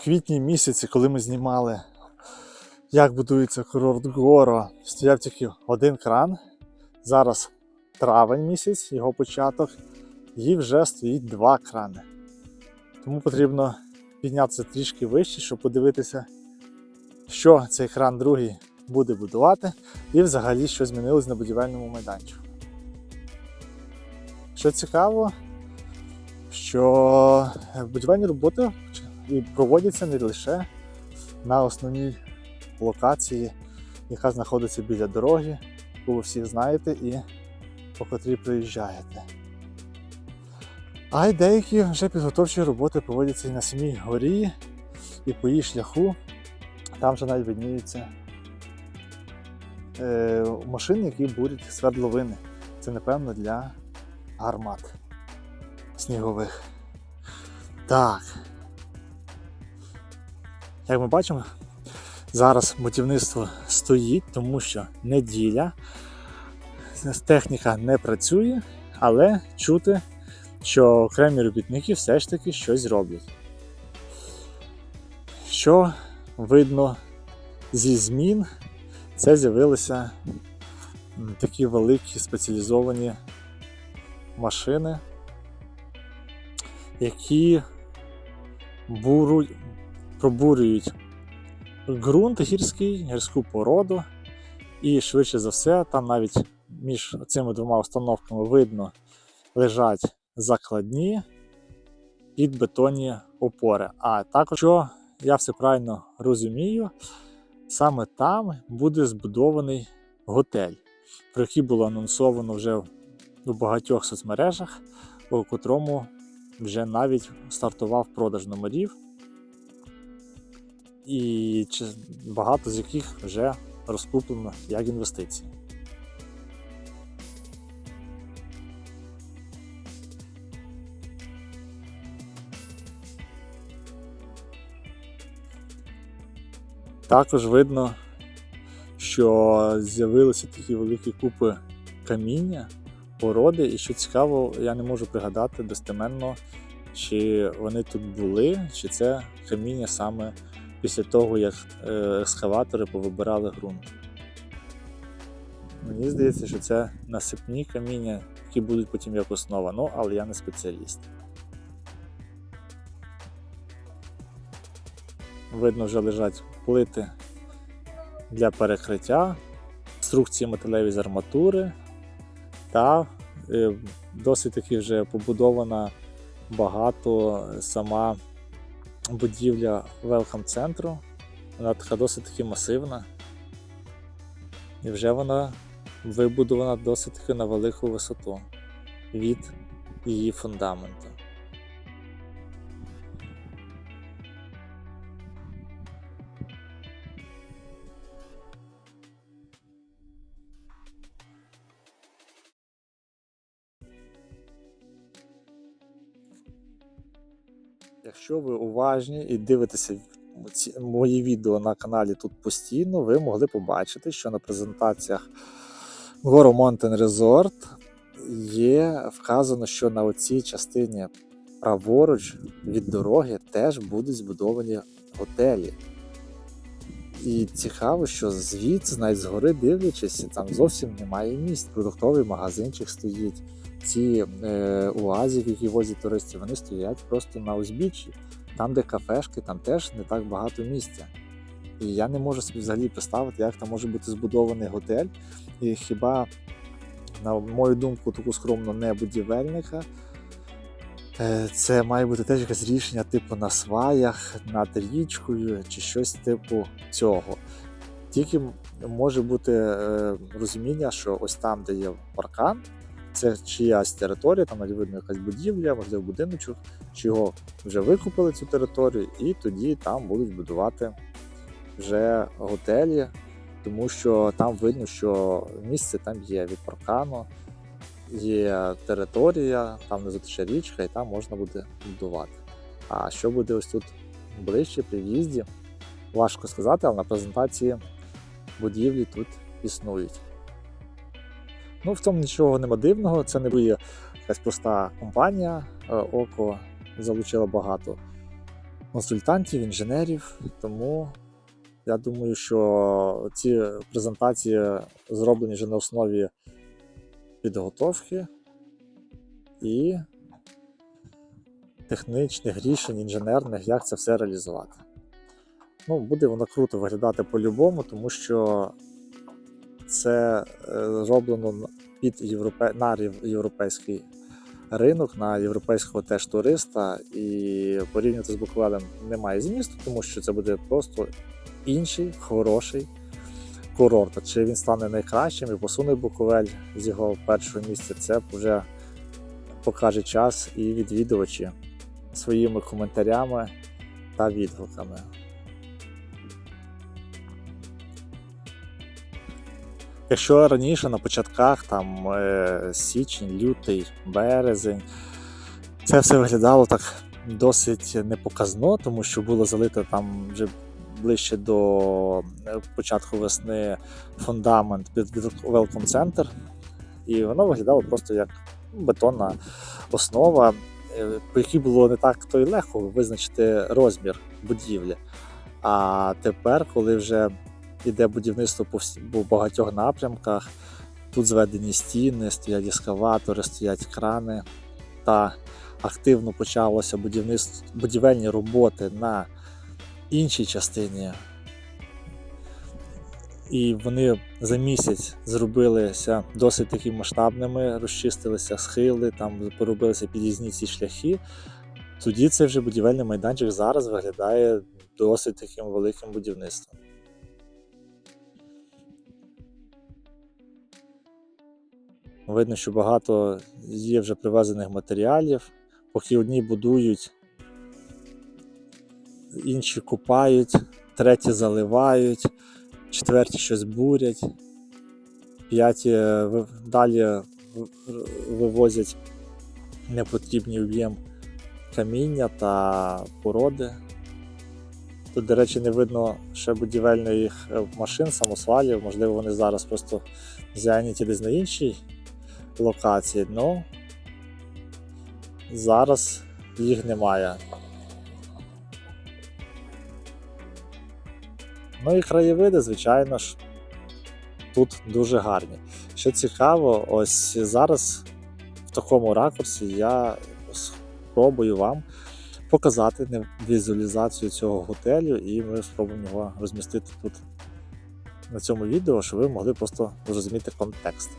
В квітні місяці, коли ми знімали, як будується курорт Горо, стояв тільки один кран. Зараз травень місяць, його початок, і вже стоїть два крани. Тому потрібно піднятися трішки вище, щоб подивитися, що цей кран другий буде будувати, і взагалі що змінилось на будівельному майданчику. Що цікаво, що будівельні роботи і проводяться не лише на основній локації, яка знаходиться біля дороги, яку ви всі знаєте і по котрій приїжджаєте. А й деякі вже підготовчі роботи проводяться і на самій горі, і по її шляху. Там вже навіть видніються е, машини, які бурять свердловини. Це, напевно, для гармат снігових. Так. Як ми бачимо, зараз будівництво стоїть, тому що неділя, техніка не працює, але чути, що окремі робітники все ж таки щось роблять. Що видно зі змін, це з'явилися такі великі спеціалізовані машини, які. Пробурюють ґрунт гірський, гірську породу, і швидше за все, там навіть між цими двома установками видно лежать закладні під бетонні опори. А також, що я все правильно розумію, саме там буде збудований готель, про який було анонсовано вже у багатьох соцмережах, у котрому вже навіть стартував продаж номерів, і багато з яких вже розкуплено як інвестиції. Також видно, що з'явилися такі великі купи каміння, породи, і що цікаво, я не можу пригадати достеменно, чи вони тут були, чи це каміння саме після того, як е, ескаватори повибирали ґрунт. Мені здається, що це насипні каміння, які будуть потім як основа, ну, але я не спеціаліст. Видно, вже лежать плити для перекриття, конструкції металеві з арматури та е, досить таки вже побудована багато сама будівля Welcome центру. Вона така досить таки масивна. І вже вона вибудована досить таки на велику висоту від її фундаменту. Якщо ви уважні і дивитеся мої відео на каналі тут постійно, ви могли побачити, що на презентаціях Goro Mountain Resort є вказано, що на оцій частині праворуч від дороги теж будуть збудовані готелі. І цікаво, що звідси, навіть згори дивлячись, там зовсім немає місць. Продуктовий магазинчик стоїть. Ці е, уазів, які возять туристів, вони стоять просто на узбіччі. Там, де кафешки, там теж не так багато місця. І я не можу собі взагалі представити, як там може бути збудований готель. І хіба, на мою думку, таку скромну не будівельника, е, це має бути теж якесь рішення, типу на сваях, над річкою чи щось типу цього. Тільки може бути е, розуміння, що ось там, де є паркан, це чиясь територія, там видно якась будівля, можливо, будиночок, чи його вже викупили цю територію, і тоді там будуть будувати вже готелі, тому що там видно, що місце там є від паркану, є територія, там внизу тече річка, і там можна буде будувати. А що буде ось тут ближче при в'їзді, важко сказати, але на презентації будівлі тут існують. Ну, в цьому нічого нема дивного, це не буде якась проста компанія. Е, Око залучила багато консультантів, інженерів. Тому я думаю, що ці презентації зроблені вже на основі підготовки і технічних рішень, інженерних, як це все реалізувати. Ну, буде воно круто виглядати по-любому, тому що це е, зроблено під європе... на європейський ринок, на європейського теж туриста. І порівняти з Буковелем немає змісту, тому що це буде просто інший хороший курорт. Чи він стане найкращим і посуне Буковель з його першого місця, це вже покаже час і відвідувачі своїми коментарями та відгуками. Якщо раніше на початках, там е, січень, лютий, березень, це все виглядало так досить непоказно, тому що було залито там вже ближче до е, початку весни фундамент під Welcome Center, і воно виглядало просто як бетонна основа, е, по якій було не так то й легко визначити розмір будівлі. А тепер, коли вже іде будівництво по всі- багатьох напрямках, тут зведені стіни, стоять ескаватори, стоять крани, та активно почалося будівництво будівельні роботи на іншій частині. І вони за місяць зробилися досить таки масштабними, розчистилися схили, там поробилися під'їзні ці шляхи. Тоді цей вже будівельний майданчик зараз виглядає досить таким великим будівництвом. Видно, що багато є вже привезених матеріалів, поки одні будують, інші купають, треті заливають, четверті щось бурять, п'яті далі вивозять непотрібний об'єм каміння та породи. Тут, до речі, не видно ще будівельних е, машин, самосвалів. Можливо, вони зараз просто зайняті десь на іншій локації. Ну зараз їх немає. Ну і краєвиди, звичайно ж, тут дуже гарні. Що цікаво, ось зараз в такому ракурсі я спробую вам показати візуалізацію цього готелю, і ми спробуємо його розмістити тут на цьому відео, щоб ви могли просто зрозуміти контекст.